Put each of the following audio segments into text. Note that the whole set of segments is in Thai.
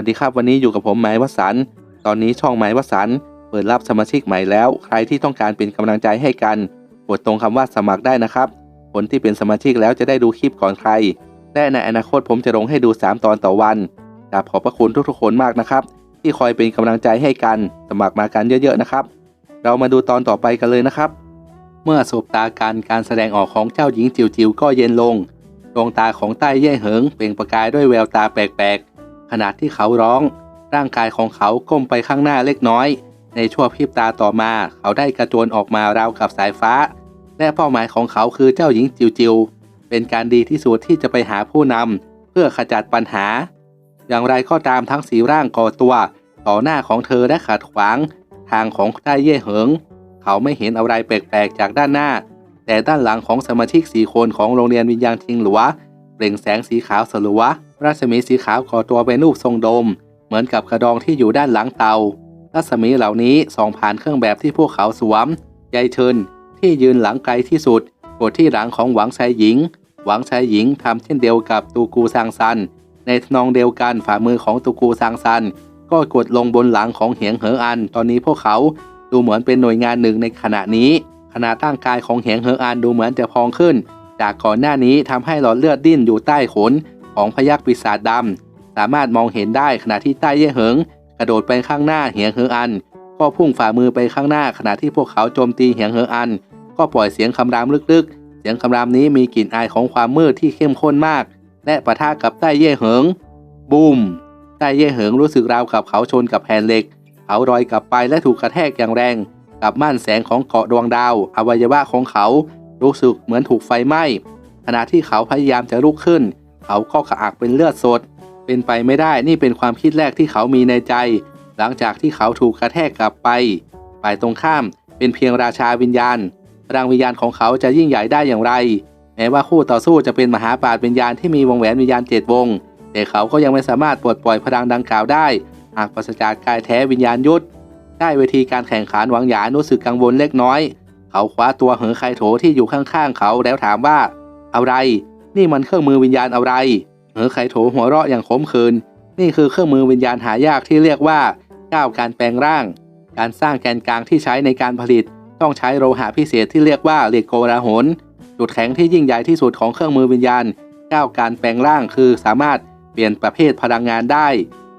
วัสดีครับวันนี้อยู่กับผมหมายวสันตอนนี้ช่องหมายวสันเปิดรับสมาชิกใหม่แล้ว ใครที่ต้องการเป็นกำลังใจให้กันกดตรงคำว่าสมัครได้นะครับ คนที่เป็นสมาชิกแล้วจะได้ดูคลิปก่อนใคร และในอนาคตผมจะลงให้ดู 3 ตอนต่อวันกราบขอบพระคุณทุกๆคนมากนะครับ ที่คอยเป็นกำลังใจให้กัน สมัครมากันเยอะๆนะครับ เรามาดูตอนต่อไปกันเลยนะครับ เมื่อสบตากันการแสดงออกของเจ้าหญิงจิ๋วจิวก็เย็นลงดวงตาของใต้เย่เหิงเปล่งประกายด้วยแววตาแปลกๆ ขณะที่เขาร้อง ร่างกายของเขาก้มไปข้างหน้าเล็กน้อย ในชั่วพริบตาต่อมาเขาได้กระโจนออกมาราวกับสายฟ้า และเป้าหมายของเขาคือเจ้าหญิงจิวจิวเป็นการดีที่สุดที่จะไปหาผู้นำเพื่อขจัดปัญหา อย่างไรก็ตามทั้งสีร่างก่อตัว ต่อหน้าของเธอและขัดขวาง ทางของใต้เย่เหิง เขาไม่เห็นอะไรแปลกๆจากด้านหน้า แต่ด้านหลังของสมาชิกสี่คนของโรงเรียนวิญญาณทิงหลัวเปล่งแสงสีขาวสลัว รัศมีสีขาวก่อตัวเป็นรูปทรงโดม เหมือนกับกระดองที่อยู่ด้านหลังเตา รัศมีเหล่านี้ส่องผ่านเครื่องแบบที่พวกเขาสวมยายเชิญที่ยืนหลังไกลที่สุดกดที่หลังของหวังชายหญิง หวังชายหญิงทำเช่นเดียวกับตูกูซางซัน ในทนองเดียวกันฝ่ามือของตูกูซางซัน ก็กดลงบนหลังของเหียงเหออัน ตอนนี้พวกเขาดูเหมือนเป็นหน่วยงานหนึ่งในขณะนี้ ขณะร่างกายของเหียงเหออันดูเหมือนจะพองขึ้น จากก่อนหน้านี้ทำให้หลอดเลือดดิ้นอยู่ใต้ขน ของพยักปีศาจดำสามารถมองเห็นได้ขณะที่ใต้เย่เหิง กระโดดไปข้างหน้าเหียงเหออัน ก็พุ่งฝ่ามือไปข้างหน้าขณะที่พวกเขาโจมตีเหียงเหออัน ก็ปล่อยเสียงคำรามลึกๆ เสียงคำรามนี้มีกลิ่นอายของความมืดที่เข้มข้นมาก และปะทะกับใต้เย่เหิง บูมใต้เย่เหิงรู้สึกราวกับเขาชนกับแผ่นเหล็กเขาลอยกลับไปและถูกกระแทกอย่างแรง กับม่านแสงของเกาะดวงดาว อวัยวะของเขา รู้สึกเหมือนถูกไฟไหม้ขณะที่เขาพยายามจะลุกขึ้น เขาก็กระอักเป็นเลือดสด เป็นไปไม่ได้นี่เป็นความคิดแรกที่เขามีในใจ หลังจากที่เขาถูกกระแทกกลับไปฝ่ายตรงข้ามเป็นเพียงราชาวิญญาณพลังวิญญาณของเขาจะยิ่งใหญ่ได้อย่างไร แม้ว่าคู่ต่อสู้จะเป็นมหาปราชญ์วิญญาณที่มีวงแหวนวิญญาณเจ็ดวง แต่เขาก็ยังไม่สามารถปลดปล่อยพลังดังกล่าวได้ หากปราศจากกายแท้วิญญาณยุทธได้เวทีการแข่งขันหวังหยารู้สึกกังวลเล็กน้อย เขาคว้าตัวเหอไคโถที่อยู่ข้างๆเขาแล้วถามว่า อะไร นี่มันเครื่องมือวิญญาณอะไรเหอไคโถหัวเราะอย่างขมขื่นนี่คือเครื่องมือวิญญาณหายากที่เรียกว่าก้าวการแปลงร่าง การสร้างแกนกลางที่ใช้ในการผลิต ต้องใช้โลหะพิเศษที่เรียกว่าเหล็กโกลาหลจุดแข็งที่ยิ่งใหญ่ที่สุดของเครื่องมือวิญญาณก้าวการแปลงร่างคือสามารถเปลี่ยนประเภทพลังงานได้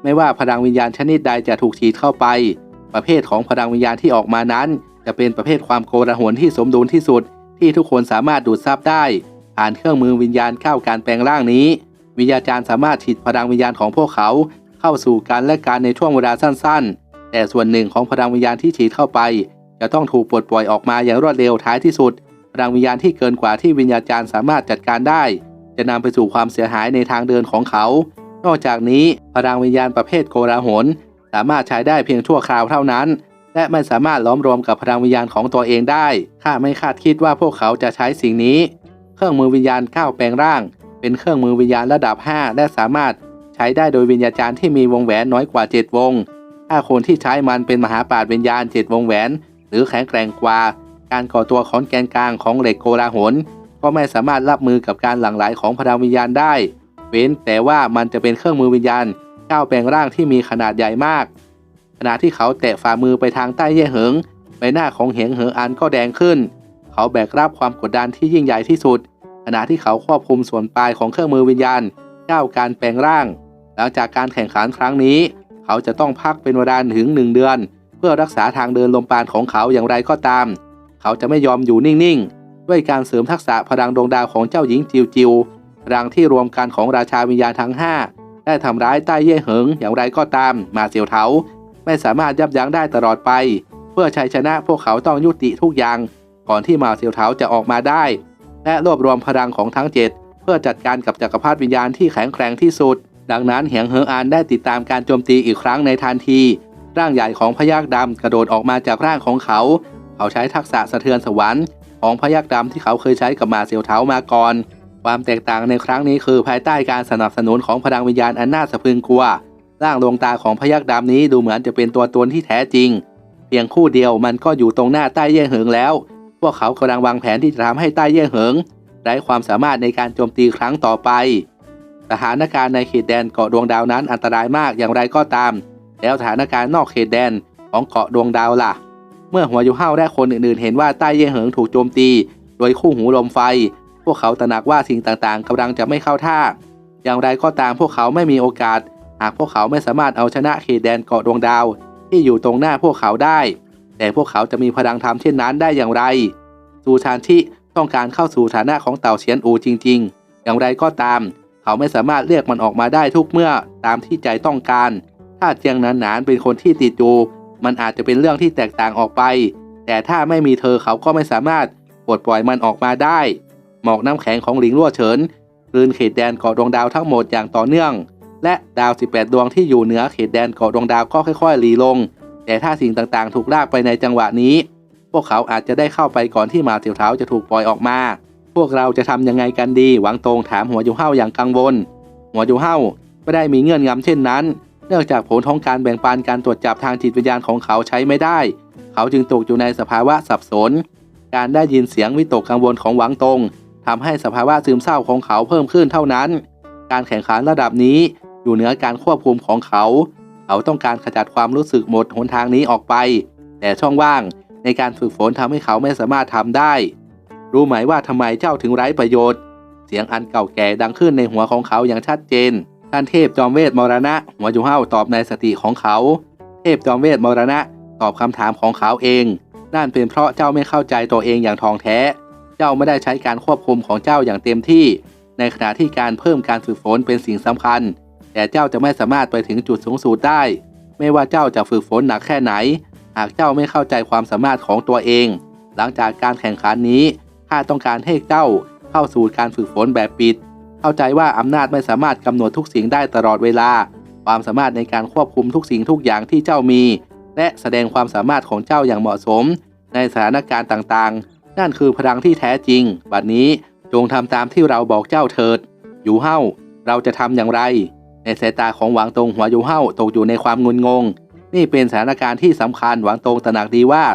ไม่ว่าพลังวิญญาณชนิดใดจะถูกฉีดเข้าไป ประเภทของพลังวิญญาณที่ออกมานั้น จะเป็นประเภทความโกลาหลที่สมดุลที่สุดที่ทุกคนสามารถดูดซับได้ ผ่านเครื่องมือวิญญาณเข้าการแปลงร่างนี้ วิญญาจารย์สามารถฉีดพลังวิญญาณของพวกเขาเข้าสู่กันและการในช่วงเวลาสั้น ๆ แต่ส่วนหนึ่งของพลังวิญญาณที่ฉีดเข้าไป จะต้องถูกปลดปล่อยออกมาอย่างรวดเร็วท้ายที่สุด พลังวิญญาณที่เกินกว่าที่วิญญาจารย์สามารถจัดการได้ จะนำไปสู่ความเสียหายในทางเดินของเขา นอกจากนี้พลังวิญญาณประเภทโกลาหลสามารถใช้ได้เพียงชั่วคราวเท่านั้น และไม่สามารถล้อมรวมกับพลังวิญญาณของตัวเองได้ข้าไม่คาดคิดว่าพวกเขาจะใช้สิ่งนี้ เครื่องมือวิญญาณก้าวแปลงร่าง เป็นเครื่องมือวิญญาณระดับ 5 และสามารถใช้ได้โดยวิญญาจารย์ที่มีวงแหวนน้อยกว่า 7 วง ถ้าคนที่ใช้มันเป็นมหาปราชญ์วิญญาณ 7 วงแหวน หรือแข็งแกร่งกว่า การก่อตัวของแกนกลางของเหล็กโกลาหลก็ไม่สามารถรับมือกับการหลั่งไหลของพลังวิญญาณได้ เว้นแต่ว่ามันจะเป็นเครื่องมือวิญญาณก้าวแปลงร่างที่มีขนาดใหญ่มาก ขณะที่เขาแตะฝ่ามือไปทางใต้เย่เหิงใบหน้าของเหงเหออันก็แดงขึ้น เขาแบกรับความกดดันที่ยิ่งใหญ่ที่สุด ขณะที่เขาควบคุมส่วนปลายของเครื่องมือวิญญาณก้าวการแปลงร่าง หลังจากการแข่งขันครั้งนี้ เขาจะต้องพักเป็นเวลาถึงหนึ่งเดือน เพื่อรักษาทางเดินลมปราณของเขาอย่างไรก็ตาม เขาจะไม่ยอมอยู่นิ่งๆ ด้วยการเสริมทักษะพลังดวงดาวของเจ้าหญิงจิวจิวพลังที่รวมกันของราชาวิญญาณทั้ง 5 ได้ทำร้ายใต้เย่เหิงอย่างไรก็ตาม มาเซียวเถาไม่สามารถยับยั้งได้ตลอดไป เพื่อชัยชนะพวกเขาต้องยุติทุกอย่าง ก่อนที่มาเซียวเถาจะออกมาได้ และรวบรวมพลังของทั้งเจ็ดเพื่อจัดการกับจักรพรรดิวิญญาณที่แข็งแกร่งที่สุด ดังนั้นเหียงเหออานได้ติดตามการโจมตีอีกครั้งในทันที ร่างใหญ่ของพยักดำกระโดดออกมาจากร่างของเขา เขาใช้ทักษะสะเทือนสวรรค์ของพยักดำที่เขาเคยใช้กับมาเซียวเถามาก่อน ความแตกต่างในครั้งนี้คือภายใต้การสนับสนุนของพลังวิญญาณอันน่าสะพรึงกลัว ร่างดวงตาของพยักดำนี้ดูเหมือนจะเป็นตัวตนที่แท้จริง เพียงคู่เดียวมันก็อยู่ตรงหน้าใต้เย่เหิงแล้ว พวกเขากำลังวางแผนที่จะทำให้ใต้เย่เหิงไร้ความสามารถในการโจมตีครั้งต่อไป สถานการณ์ในเขตแดนเกาะดวงดาวนั้นอันตรายมากอย่างไรก็ตาม แล้วสถานการณ์นอกเขตแดนของเกาะดวงดาวล่ะ เมื่อหัวยูเฮาและคนอื่นๆ เห็นว่าใต้เย่เหิงถูกโจมตี โดยคู่หูลมไฟ พวกเขาตระหนักว่าสิ่งต่างๆกำลังจะไม่เข้าท่า อย่างไรก็ตามพวกเขาไม่มีโอกาส หากพวกเขาไม่สามารถเอาชนะเขตแดนเกาะดวงดาว ที่อยู่ตรงหน้าพวกเขาได้ แต่พวกเขาจะมีพลังทำเช่นนั้นได้อย่างไรซูชานชิต้องการเข้าสู่ฐานะของเต่าเฉียนอูจริง ๆ อย่างไรก็ตาม เขาไม่สามารถเรียกมันออกมาได้ทุกเมื่อตามที่ใจต้องการ ถ้าเจียงหนานๆเป็นคนที่ติดอยู่มันอาจจะเป็นเรื่องที่แตกต่างออกไป แต่ถ้าไม่มีเธอเขาก็ไม่สามารถปลดปล่อยมันออกมาได้ หมอกน้ำแข็งของหลิงลั่วเฉินกลืนเขตแดนเกาะดวงดาวทั้งหมดอย่างต่อเนื่อง และดาว 18 ดวงที่อยู่เหนือเขตแดนเกาะดวงดาวก็ค่อยๆหลีลง แต่ถ้าสิ่งต่างๆ ถูกลากไปในจังหวะนี้ พวกเขาอาจจะได้เข้าไปก่อนที่หมาเสี่ยวเท้าจะถูกปล่อยออกมา พวกเราจะทำยังไงกันดี หวังตรงถามหัวยูเฮาอย่างกังวล หัวยูเฮาไม่ได้มีเงื่อนงำเช่นนั้น เนื่องจากผลของการแบ่งปันการตรวจจับทางจิตวิญญาณของเขาใช้ไม่ได้ เขาจึงตกอยู่ในสภาวะสับสน การได้ยินเสียงวิตกกังวลของหวังตรงทำให้สภาวะซึมเศร้าของเขาเพิ่มขึ้นเท่านั้น การแข่งขันระดับนี้อยู่เหนือการควบคุมของเขา เขาต้องการขจัดความรู้สึกหมดหนทางนี้ออกไป แต่ช่องว่างในการฝึกฝนทำให้เขาไม่สามารถทำได้ รู้ไหมว่าทำไมเจ้าถึงไร้ประโยชน์ เสียงอันเก่าแก่ดังขึ้นในหัวของเขาอย่างชัดเจน ท่านเทพจอมเวทมรณะ หัวจูเฮ้าตอบในสติของเขา เทพจอมเวทมรณะตอบคำถามของเขาเอง นั่นเป็นเพราะเจ้าไม่เข้าใจตัวเองอย่างทองแท้ เจ้าไม่ได้ใช้การควบคุมของเจ้าอย่างเต็มที่ ในขณะที่การเพิ่มการฝึกฝนเป็นสิ่งสำคัญ แต่เจ้าจะไม่สามารถไปถึงจุดสูงสุดได้ ไม่ว่าเจ้าจะฝึกฝนหนักแค่ไหน หากเจ้าไม่เข้าใจความสามารถของตัวเอง หลังจากการแข่งขันนี้ข้าต้องการให้เจ้าเข้าสู่การฝึกฝนแบบปิด เข้าใจว่าอำนาจไม่สามารถกำหนดทุกสิ่งได้ตลอดเวลา ความสามารถในการควบคุมทุกสิ่งทุกอย่างที่เจ้ามี และแสดงความสามารถของเจ้าอย่างเหมาะสม ในสถานการณ์ต่างๆ นั่นคือพลังที่แท้จริง บัดนี้จงทำตามที่เราบอกเจ้าเถิด อยู่เฮ้าเราจะทำอย่างไร ในสายตาของหวังตงหัวยู่เฮาตกอยู่ในความงุนงง นี่เป็นสถานการณ์ที่สำคัญหวังตงตระหนักดีว่า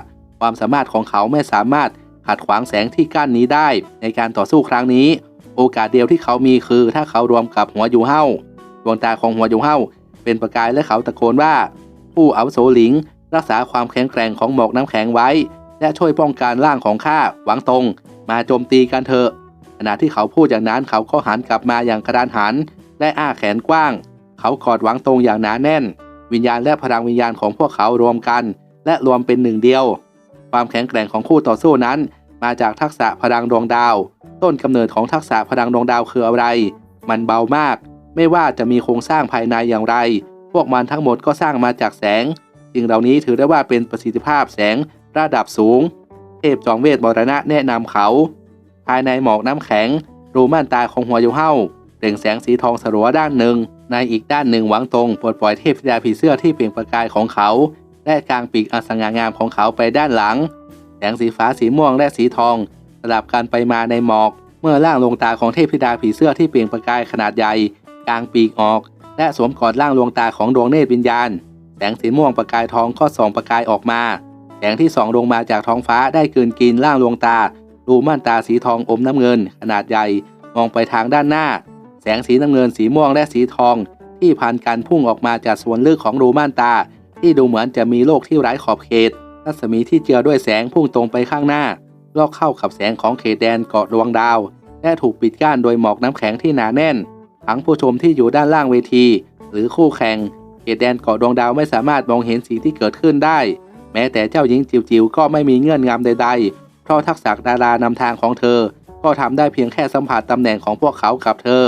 ความสามารถของเขาไม่สามารถขัดขวางแสงที่กั้นนี้ได้ ในการต่อสู้ครั้งนี้ โอกาสเดียวที่เขามีคือ ถ้าเขารวมกับหัวยูเฮาดวงตาของหัวยูเฮาเป็นประกายและเขาตะโกนว่า ผู้อาวุโสหลิง รักษาความแข็งแกร่งของหมอกน้ำแข็งไว้ และช่วยป้องกันร่างของข้าหวังตง มาโจมตีกันเถอะขณะที่เขาพูดอย่างนั้นเขาก็หันกลับมาอย่างกระดานหัน และอ้าแขนกว้าง เขากอดหวังตรงอย่างหนาแน่น วิญญาณและพลังวิญญาณของพวกเขารวมกัน และรวมเป็นหนึ่งเดียว ความแข็งแกร่งของคู่ต่อสู้นั้น มาจากทักษะพลังดวงดาว ต้นกำเนิดของทักษะพลังดวงดาวคืออะไร มันเบามาก ไม่ว่าจะมีโครงสร้างภายในอย่างไร พวกมันทั้งหมดก็สร้างมาจากแสงสิ่งเหล่านี้ถือได้ว่าเป็นประสิทธิภาพแสงระดับสูง เทพจอมเวทมรณะแนะนำเขา ภายในหมอกน้ำแข็งรูม่านตาของหัวยูเฮ้า เปล่งแสงสีทองสลัวด้านหนึ่ง ในอีกด้านหนึ่งหวังตรงปลดปล่อยเทพธิดาผีเสื้อที่เปล่งประกายของเขา และกลางปีกอันสง่างามของเขาไปด้านหลัง แสงสีฟ้าสีม่วงและสีทอง สลับกันไปมาในหมอก เมื่อร่างลวงตาของเทพธิดาผีเสื้อที่เปล่งประกายขนาดใหญ่ กลางปีกออก และสวมกอดร่างลวงตาของดวงเนตรวิญญาณ แสงสีม่วงประกายทองก็ส่องประกายออกมา แสงที่ส่องลงมาจากท้องฟ้าได้กืนกินร่างลวงตารูม่านตาสีทองอมน้ำเงิน ขนาดใหญ่มองไปทางด้านหน้า แสงสีน้ำเงินสีม่วงและสีทอง ที่พันกันพุ่งออกมาจากส่วนลึกของรูม่านตา ที่ดูเหมือนจะมีโลกที่ไร้ขอบเขต รัศมีที่เจือด้วยแสงพุ่งตรงไปข้างหน้า ลอกเข้ากับแสงของเขตแดนเกาะดวงดาว และถูกปิดกั้นโดยหมอกน้ำแข็งที่หนาแน่น ทั้งผู้ชมที่อยู่ด้านล่างเวที หรือคู่แข่ง เขตแดนเกาะดวงดาวไม่สามารถมองเห็นสิ่งที่เกิดขึ้นได้ แม้แต่เจ้าหญิงจิ๋วๆก็ไม่มีเงื่อนงำใด ๆ เพราะทักษะดารานำทางของเธอ ก็ทำได้เพียงแค่สัมผัสตำแหน่งของพวกเขากับเธอ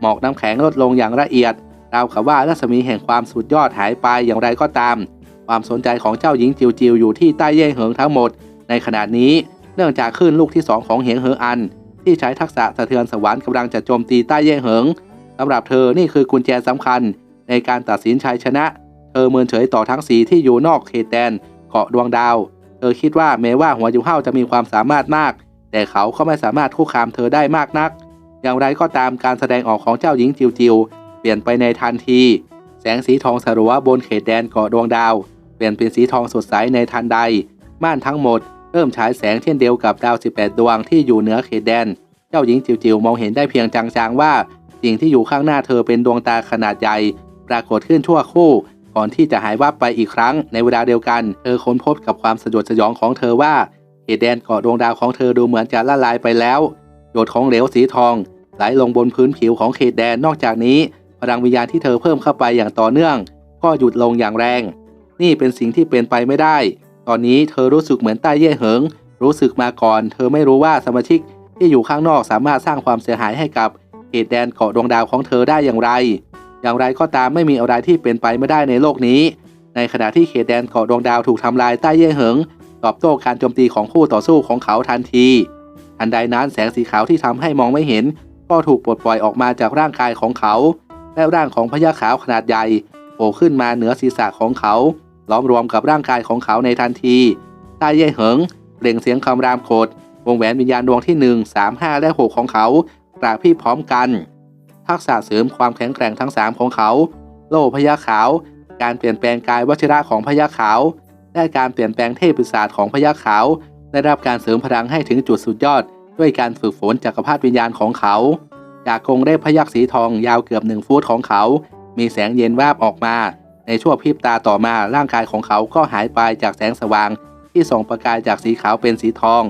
หมอกน้ำแข็งลดลงอย่างละเอียดราวกับว่ารัศมีแห่งความสุดยอดหายไปอย่างไรก็ตาม ความสนใจของเจ้าหญิงจิวจิวอยู่ที่ใต้เย่เหิงทั้งหมด ในขณะนี้เนื่องจากคลื่นลูกที่สองของเหงเหออัน ที่ใช้ทักษะสะเทือนสวรรค์กำลังจะโจมตีใต้เย่เหิงสำหรับเธอนี่คือกุญแจสำคัญ ในการตัดสินชัยชนะ เธอเมินเฉยต่อทั้งสีที่อยู่นอกเขตแดนเกาะดวงดาว เธอคิดว่าแม้ว่าหัวยูเฮาจะมีความสามารถมาก แต่เขาก็ไม่สามารถคุกคามเธอได้มากนัก อย่างไรก็ตามการแสดงออกของเจ้าหญิงจิวจิวเปลี่ยนไปในทันที แสงสีทองสลัวบนเขตแดนเกาะดวงดาว เปลี่ยนเป็นสีทองสดใสในทันใด ม่านทั้งหมดเริ่มฉายแสงเช่นเดียวกับดาว 18 ดวงที่อยู่เหนือเขตแดน เจ้าหญิงจิวจิวมองเห็นได้เพียงจางๆว่า สิ่งที่อยู่ข้างหน้าเธอเป็นดวงตาขนาดใหญ่ ปรากฏขึ้นชั่วครู่ ก่อนที่จะหายวับไปอีกครั้ง ในเวลาเดียวกัน เธอค้นพบกับความสยดสยองของเธอว่าเขตแดนเกาะดวงดาวของเธอดูเหมือนจะละลายไปแล้ว หยดของเหลวสีทอง ไหลลงบนพื้นผิวของเขตแดนนอกจากนี้ พลังวิญญาณที่เธอเพิ่มเข้าไปอย่างต่อเนื่อง ก็หยุดลงอย่างแรง นี่เป็นสิ่งที่เป็นไปไม่ได้ ตอนนี้เธอรู้สึกเหมือนใต้เย่เหิง รู้สึกมาก่อน เธอไม่รู้ว่าสมาชิกที่อยู่ข้างนอกสามารถสร้างความเสียหายให้กับเขตแดนเกาะดวงดาวของเธอได้อย่างไร อย่างไรก็ตามไม่มีอะไรที่เป็นไปไม่ได้ในโลกนี้ ในขณะที่เขตแดนเกาะดวงดาวถูกทำลายใต้เย่เหิง ตอบโต้การโจมตีของคู่ต่อสู้ของเขาทันที ทันใดนั้นแสงสีขาวที่ทำให้มองไม่เห็น ก็ถูกปลดปล่อยออกมาจากร่างกายของเขา และร่างของพญาขาวขนาดใหญ่โผล่ขึ้นมาเหนือศีรษะของเขา ล้อมรวมกับร่างกายของเขาในทันทีต้เย่เหิงเปล่งเสียงคำรามโคดวงแหวนวิญญาณดวงที่ 1 3 5 และ 6 ของเขากราบพี่พร้อมกัน ทักษะเสริมความแข็งแกร่งทั้ง 3 ของเขา โล่พญาขาว การเปลี่ยนแปลงกายวชิระของพญาขาว และการเปลี่ยนแปลงเทพปีศาจของพญาขาว ได้รับการเสริมพลังให้ถึงจุดสุดยอด ด้วยการฝึกฝนจักรพรรดิวิญญาณของเขา จากกรงเล็บพยักสีทองยาวเกือบหนึ่งฟุตของเขา มีแสงเย็นแวบออกมา ในชั่วพริบตาต่อมาร่างกายของเขาก็หายไปจากแสงสว่าง ที่ส่องประกายจากสีขาวเป็นสีทอง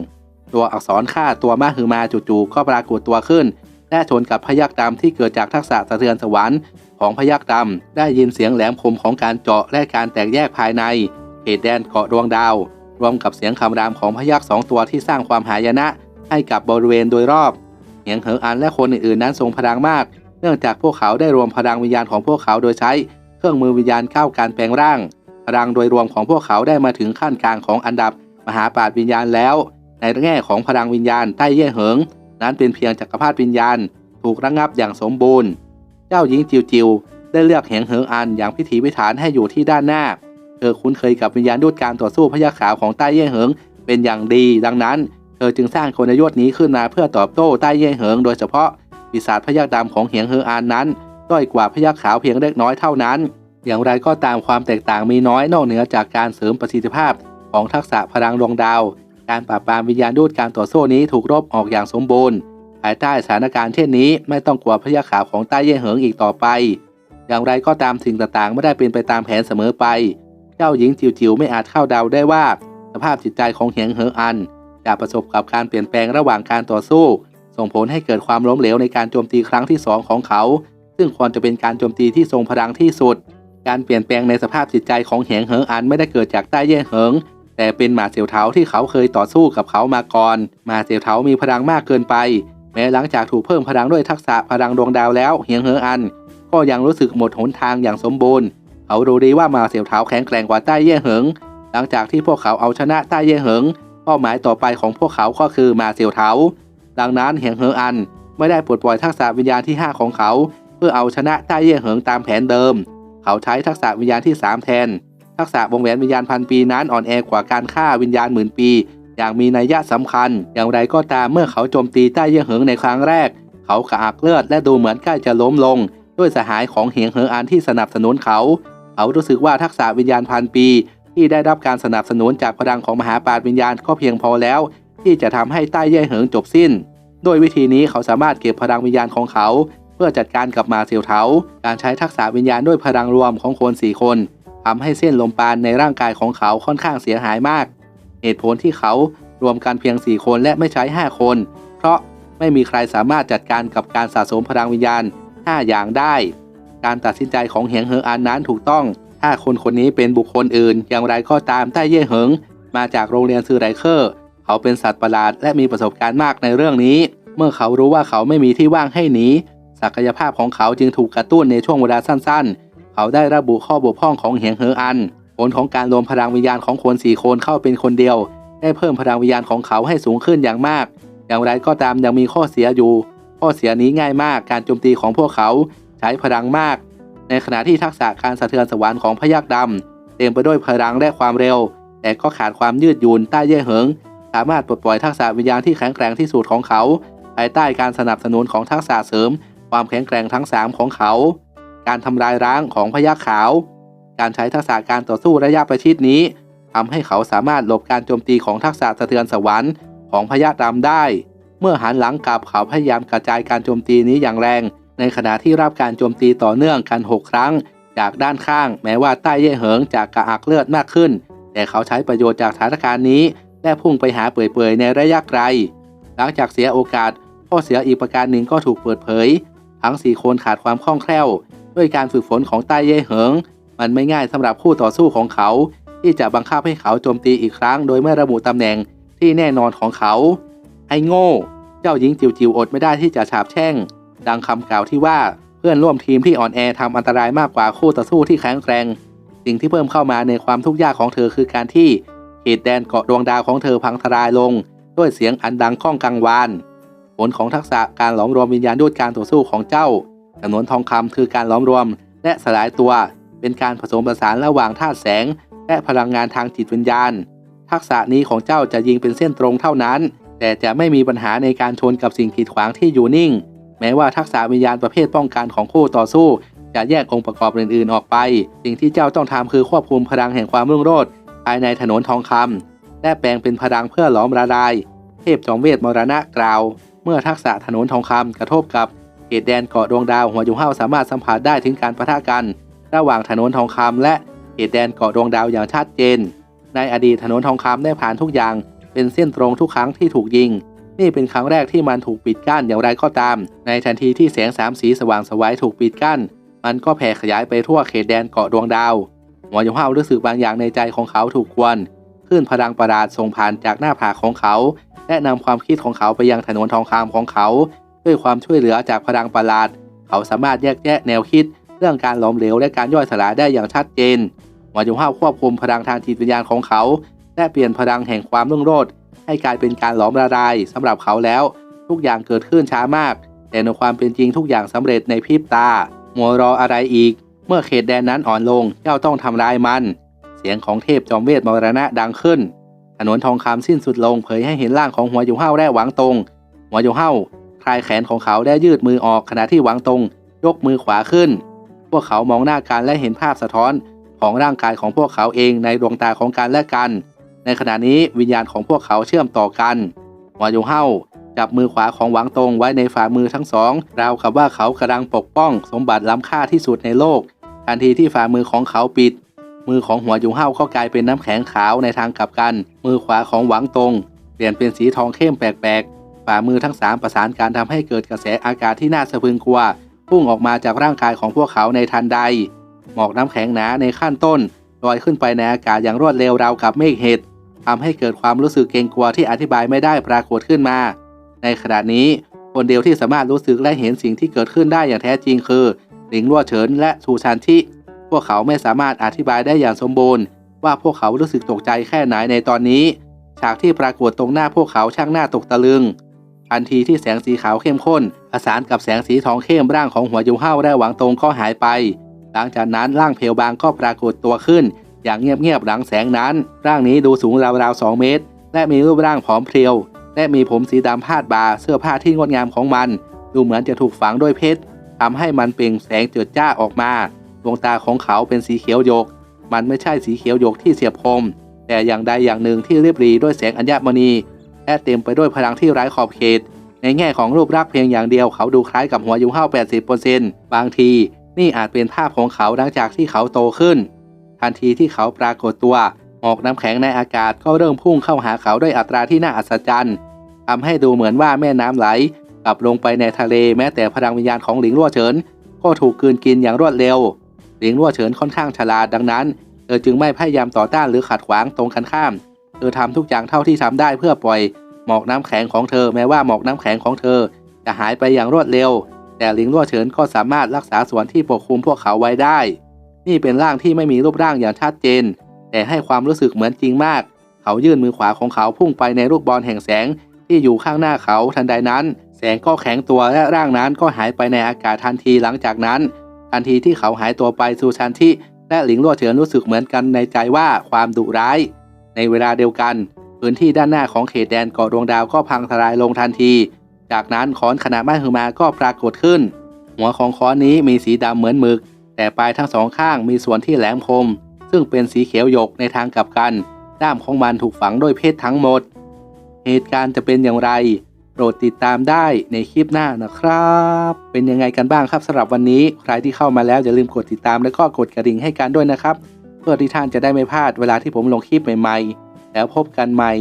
ตัวอักษรค่าตัวมาฮือมาจู่ๆก็ปรากฏตัวขึ้นและชนกับพยักดำที่เกิดจากทักษะสะเทือนสวรรค์ของพยักดำได้ยินเสียงแหลมคมของการเจาะและการแตกแยกภายในเขตแดนเกาะดวงดาว รวมกับเสียงคำรามของพยักสองตัวที่สร้างความหายนะ ให้กับบริเวณโดยรอบเหียงเหิงอันและคนอื่นๆนั้นทรงพลังมาก เนื่องจากพวกเขาได้รวมพลังวิญญาณของพวกเขาโดยใช้ เครื่องมือวิญญาณเข้าการแปลงร่าง พลังโดยรวมของพวกเขาได้มาถึงขั้นกลางของอันดับ มหาปราชญ์วิญญาณแล้ว ในแง่ของพลังวิญญาณใต้เย่เหิง นั้นเป็นเพียงจักรพรรดิวิญญาณ ถูกระงงับอย่างสมบูรณ์ เจ้าหญิงจิวจิวได้เลือกเหงเหิงอันอย่างพิถีพิถันให้อยู่ที่ด้านหน้า เธอคุ้นเคยกับวิญญาณด้วยการต่อสู้พยาขาวของใต้เย่เหิงเป็นอย่างดี ดังนั้น เธอจึงสร้างกลยุทธ์นี้ขึ้นมาเพื่อตอบโต้ใต้เย่เหิง โดยเฉพาะปีศาจพยักดำของเหงเหิงอันนั้นด้อยกว่าพยักขาวเพียงเล็กน้อยเท่านั้น อย่างไรก็ตามความแตกต่างมีน้อยนอกเหนือจากการเสริมประสิทธิภาพของทักษะพลังดวงดาว การปราบปรามวิญญาณด้วยการต่อสู้นี้ถูกรบออกอย่างสมบูรณ์ภายใต้สถานการณ์เช่นนี้ไม่ต้องกลัวพยาขาวของใต้เย่เหิงอีกต่อไป อย่างไรก็ตามสิ่งต่างๆไม่ได้เป็นไปตามแผนเสมอไป เจ้าหญิงจิ๋วๆไม่อาจเข้าเดาได้ว่า สภาพจิตใจของเหียงเหิงอันจะประสบกับการเปลี่ยนแปลงระหว่างการต่อสู้ ส่งผลให้เกิดความล้มเหลวในการโจมตีครั้งที่สองของเขา ซึ่งควรจะเป็นการโจมตีที่ทรงพลังที่สุด การเปลี่ยนแปลงในสภาพจิตใจของเหียงเหิงอันไม่ได้เกิดจากใต้เย่เหิงแต่เป็นหมาเสียวเทาที่เขาเคยต่อสู้กับเขามาก่อนหมาเสียวเทามีพลังมากเกินไป แม้หลังจากถูกเพิ่มพลังด้วยทักษะพลังดวงดาวแล้วเหียงเหิงอัน ก็ยังรู้สึกหมดหนทางอย่างสมบูรณ์ เขารู้ดีว่ามาเสียวเท้าแข็งแกร่งกว่าใต้เย่เหิง หลังจากที่พวกเขาเอาชนะใต้เย่เหิงเป้าหมายต่อไปของพวกเขาก็คือมาเสียวเท้า ดังนั้นเหียงเหิงอันไม่ได้ปลดปล่อยทักษะวิญญาณที่ 5 ของเขา เพื่อเอาชนะใต้เย่เหิงตามแผนเดิม เขาใช้ทักษะวิญญาณที่ 3 แทน ทักษะวงแหวนวิญญาณพันปีนั้นอ่อนแอกว่าการฆ่าวิญญาณหมื่นปี อย่างมีนัยยะสำคัญ อย่างไรก็ตามเมื่อเขาโจมตีใต้เย่เหิงในครั้งแรก เขากระอักเลือดและดูเหมือนใกล้จะล้มลง ด้วยสหายของเหียงเหิงอันที่สนับสนุนเขา เขารู้สึกว่าทักษะวิญญาณพันปี ที่ได้รับการสนับสนุนจากพลังของมหาปราชญ์วิญญาณก็เพียงพอแล้ว ที่จะทำให้ใต้เย่เหิงจบสิ้น โดยวิธีนี้เขาสามารถเก็บพลังวิญญาณของเขา เพื่อจัดการกับมาเซียวเทาการใช้ทักษะวิญญาณด้วยพลังรวมของคนสี่คนทำให้เส้นลมปราณในร่างกายของเขาค่อนข้างเสียหายมาก เหตุผลที่เขารวมกันเพียง 4 คนและไม่ใช้ 5 คน เพราะไม่มีใครสามารถจัดการกับการสะสมพลังวิญญาณ 5 อย่างได้ การตัดสินใจของเหียงเหิงอันนั้นถูกต้อง ถ้าคนคนนี้เป็นบุคคลอื่น อย่างไรก็ตามใต้เย่เหิง มาจากโรงเรียนซือไรเคอร์ เขาเป็นสัตว์ประหลาดและมีประสบการณ์มากในเรื่องนี้ เมื่อเขารู้ว่าเขาไม่มีที่ว่างให้หนีศักยภาพของเขาจึงถูกกระตุ้นในช่วงเวลาสั้นๆ เขาได้ระบุข้อบกพร่องของเหียงเหิงอัน ผลของการรวมพลังวิญญาณของคนสี่คนเข้าเป็นคนเดียว ได้เพิ่มพลังวิญญาณของเขาให้สูงขึ้นอย่างมาก อย่างไรก็ตามยังมีข้อเสียอยู่ ข้อเสียนี้ง่ายมาก การโจมตีของพวกเขา ใช้พลังมาก ในขณะที่ทักษะการสะเทือนสวรรค์ของพยักดำเต็มไปด้วยพลังและความเร็ว แต่ก็ขาดความยืดหยุ่นใต้เย่เหิง สามารถปลดปล่อยทักษะวิญญาณที่แข็งแกร่งที่สุดของเขา ภายใต้การสนับสนุนของทักษะเสริม ความแข็งแกร่งทั้ง 3 ของเขา การทำลายร้างของพยักขาว การใช้ทักษะการต่อสู้ระยะประชิดนี้ทำให้เขาสามารถหลบการโจมตีของทักษะสะเทือนสวรรค์ของพยักดำได้ เมื่อหันหลังกลับเขาพยายามกระจายการโจมตีนี้อย่างแรง ในขณะที่รับการโจมตีต่อเนื่องกัน 6 ครั้ง จากด้านข้าง แม้ว่าใต้เย่เหิงจากกระอักเลือดมากขึ้น แต่เขาใช้ประโยชน์จากสถานการณ์นี้ และพุ่งไปหาเปื่อยๆในระยะไกล หลังจากเสียโอกาสข้อเสียอีกประการหนึ่งก็ถูกเปิดเผย ทั้ง 4 คนขาดความคล่องแคล่ว ด้วยการฝึกฝนของใต้เย่เหิง มันไม่ง่ายสำหรับคู่ต่อสู้ของเขา ที่จะบังคับให้เขาโจมตีอีกครั้ง โดยไม่ระบุตำแหน่งที่แน่นอนของเขา ไอ้โง่ เจ้าหญิงจิวจิวอดไม่ได้ที่จะฉาบแช่ง ดังคำกล่าวที่ว่าเพื่อนร่วมทีมที่อ่อนแอทำอันตรายมากกว่าคู่ต่อสู้ที่แข็งแกร่งสิ่งที่เพิ่มเข้ามาในความทุกข์ยากของเธอคือการที่เขตแดนเกาะดวงดาวของเธอพังทลายลง ด้วยเสียงอันดังก้องกังวาน ผลของทักษะการหลอมรวมวิญญาณด้วยการต่อสู้ของเจ้าจำนวนทองคำคือการหลอมรวม และสลายตัว เป็นการผสมผสานระหว่างธาตุแสง และพลังงานทางจิตวิญญาณ ทักษะนี้ของเจ้าจะยิงเป็นเส้นตรงเท่านั้น แต่จะไม่มีปัญหาในการชนกับสิ่งกีดขวางที่อยู่นิ่ง แม้ว่าทักษะวิญญาณประเภทป้องกันของคู่ต่อสู้ จะแยกองค์ประกอบอื่นๆออกไป สิ่งที่เจ้าต้องทำคือควบคุมพลังแห่งความรุ่งโรจน์ภายในถนนทองคำและแปลงเป็นพลังเพื่อหลอมละลาย เทพจอมเวทมรณะกล่าว เมื่อทักษะถนนทองคำกระทบกับเขตแดนเกาะดวงดาวหัวยุงเห้าสามารถสัมผัสได้ถึงการปะทะกัน ระหว่างถนนทองคำและเขตแดนเกาะดวงดาวอย่างชัดเจน ในอดีตถนนทองคำได้ผ่านทุกอย่าง เป็นเส้นตรงทุกครั้งที่ถูกยิง นี่เป็นครั้งแรกที่มันถูกปิดกั้นอย่างไรก็ตาม ในทันทีที่แสงสามสีสว่างสวัยถูกปิดกั้น มันก็แผ่ขยายไปทั่วเขตแดนเกาะดวงดาวหัวยุงเห้ารู้สึกบางอย่างในใจของเขาถูกควนคลื่นพลังประหลาดส่งผ่านจากหน้าผากของเขา และนำความคิดของเขาไปยังถนนทองคำของเขา ด้วยความช่วยเหลือจากพลังประหลาด เขาสามารถแยกแยะแนวคิด เรื่องการหลอมเหลวและการย่อยสลายได้อย่างชัดเจนหมอจุห้าควบคุมพลังทางจิตวิญญาณของเขา และเปลี่ยนพลังแห่งความรุ่งโรจน์ ให้กลายเป็นการหลอมละลายสำหรับเขาแล้ว ทุกอย่างเกิดขึ้นช้ามาก แต่ในความเป็นจริงทุกอย่างสำเร็จในพริบตามัวรออะไรอีก เมื่อเขตแดนนั้นอ่อนลงเจ้าต้องทำลายมัน เสียงของเทพจอมเวทมรณะดังขึ้น ถนนทองคำสิ้นสุดลงเผยให้เห็นร่างของหัวยู่เห้าและหวังตรงหัวยู่เห้าคลายแขนของเขาได้ยืดมือออกขณะที่หวังตรงยกมือขวาขึ้น พวกเขามองหน้ากันและเห็นภาพสะท้อนของร่างกายของพวกเขาเองในดวงตาของกันและกัน ในขณะนี้วิญญาณของพวกเขาเชื่อมต่อกันหัวยูเห้าจับมือขวาของหวังตงไว้ในฝ่ามือทั้งสองราวกับว่าเขากำลังปกป้องสมบัติล้ำค่าที่สุดในโลก ทันทีที่ฝ่ามือของเขาปิด มือของหัวยุงเห้าก็กลายเป็นน้ำแข็งขาวในทางกลับกัน มือขวาของหวังตง เปลี่ยนเป็นสีทองเข้มแปลกๆ ฝ่ามือทั้งสามประสานการทำให้เกิดกระแสอากาศที่น่าสะพรึงกลัวพุ่งออกมาจากร่างกายของพวกเขาในทันใด หมอกน้ำแข็งหนาในขั้นต้นลอยขึ้นไปในอากาศอย่างรวดเร็วราวกับเมฆเห็ด ทำให้เกิดความรู้สึกเกรงกลัวที่อธิบายไม่ได้ปรากฏขึ้นมา ในขณะนี้คนเดียวที่สามารถรู้สึกและเห็นสิ่งที่เกิดขึ้นได้อย่างแท้จริงคือหลิงลั่วเฉินและซูชันทิพวกเขาไม่สามารถอธิบายได้อย่างสมบูรณ์ ว่าพวกเขารู้สึกตกใจแค่ไหนในตอนนี้ ฉากที่ปรากฏตรงหน้าพวกเขาช่างหน้าตกตะลึงทันทีที่แสงสีขาวเข้มข้นประสานกับแสงสีทองเข้มร่างของหัวยูเห้าและหวังตรงก็หายไป หลังจากนั้นร่างเพลบางก็ปรากฏตัวขึ้น อย่างเงียบๆหลังแสงนั้น ร่างนี้ดูสูงราวๆ2เมตร และมีรูปร่างผอมเพรียว และมีผมสีดำพาดบ่าเสื้อผ้าที่งดงามของมัน ดูเหมือนจะถูกฝังด้วยเพชรทำให้มันเปล่งแสงเจิดจ้าออกมาดวงตาของเขาเป็นสีเขียวหยก มันไม่ใช่สีเขียวหยกที่เสียบคม แต่อย่างใดอย่างหนึ่งที่เรียบรีด้วยแสงอัญมณีและเต็มไปด้วยพลังที่ไร้ขอบเขต ในแง่ของรูปรักษณ์เพียงอย่างเดียวเขาดูคล้ายกับหัวยุงเห้า80%บางที นี่อาจเป็นภาพของเขาหลังจากที่เขาโตขึ้น ทันทีที่เขาปรากฏตัวหมอกน้ำแข็งในอากาศก็เริ่มพุ่งเข้าหาเขาด้วยอัตราที่น่าอัศจรรย์ทำให้ดูเหมือนว่าแม่น้ำไหลกลับลงไปในทะเลแม้แต่พลังวิญญาณของหลิงรั่วเฉิน ก็ถูกกืนกินอย่างรวดเร็ว หลิงรั่วเฉินค่อนข้างฉลาดดังนั้นเธอจึงไม่พยายามต่อต้านหรือขัดขวางตรงกันข้าม เธอทำทุกอย่างเท่าที่ทำได้เพื่อปล่อยหมอกน้ำแข็งของเธอ แม้ว่าหมอกน้ำแข็งของเธอ จะหายไปอย่างรวดเร็ว แต่หลิงรั่วเฉินก็สามารถรักษาส่วนที่ปกคลุมพวกเขาไว้ได้ นี่เป็นร่างที่ไม่มีรูปร่างอย่างชัดเจน แต่ให้ความรู้สึกเหมือนจริงมาก เขายื่นมือขวาของเขาพุ่งไปในลูกบอลแห่งแสงที่อยู่ข้างหน้าเขาทันใดนั้น แสงก็แข็งตัวและร่างนั้นก็หายไปในอากาศทันทีหลังจากนั้น ทันทีที่เขาหายตัวไปซูชันที่และหลิงลั่วเฉินรู้สึกเหมือนกันในใจว่าความดุร้าย ในเวลาเดียวกัน พื้นที่ด้านหน้าของเขตแดนเกาะดวงดาวก็พังทลายลงทันที จากนั้นค้อนขนาดม้หือมาก็ปรากฏขึ้น หัวของค้อนนี้มีสีดำเหมือนหมึก แต่ปลายทั้งสองข้างมีส่วนที่แหลมคม ซึ่งเป็นสีเขียวหยกในทางกลับกันด้ามของมันถูกฝังด้วยเพชรทั้งหมด เหตุการณ์จะเป็นอย่างไร โปรดติดตามได้ในคลิปหน้านะครับ เป็นยังไงกันบ้างครับสำหรับวันนี้ ใครที่เข้ามาแล้วอย่าลืมกดติดตามแล้วก็กดกระดิ่งให้กันด้วยนะครับ เพื่อที่ท่านจะได้ไม่พลาดเวลาที่ผมลงคลิปใหม่ ๆ แล้วพบกันใหม่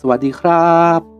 สวัสดีครับ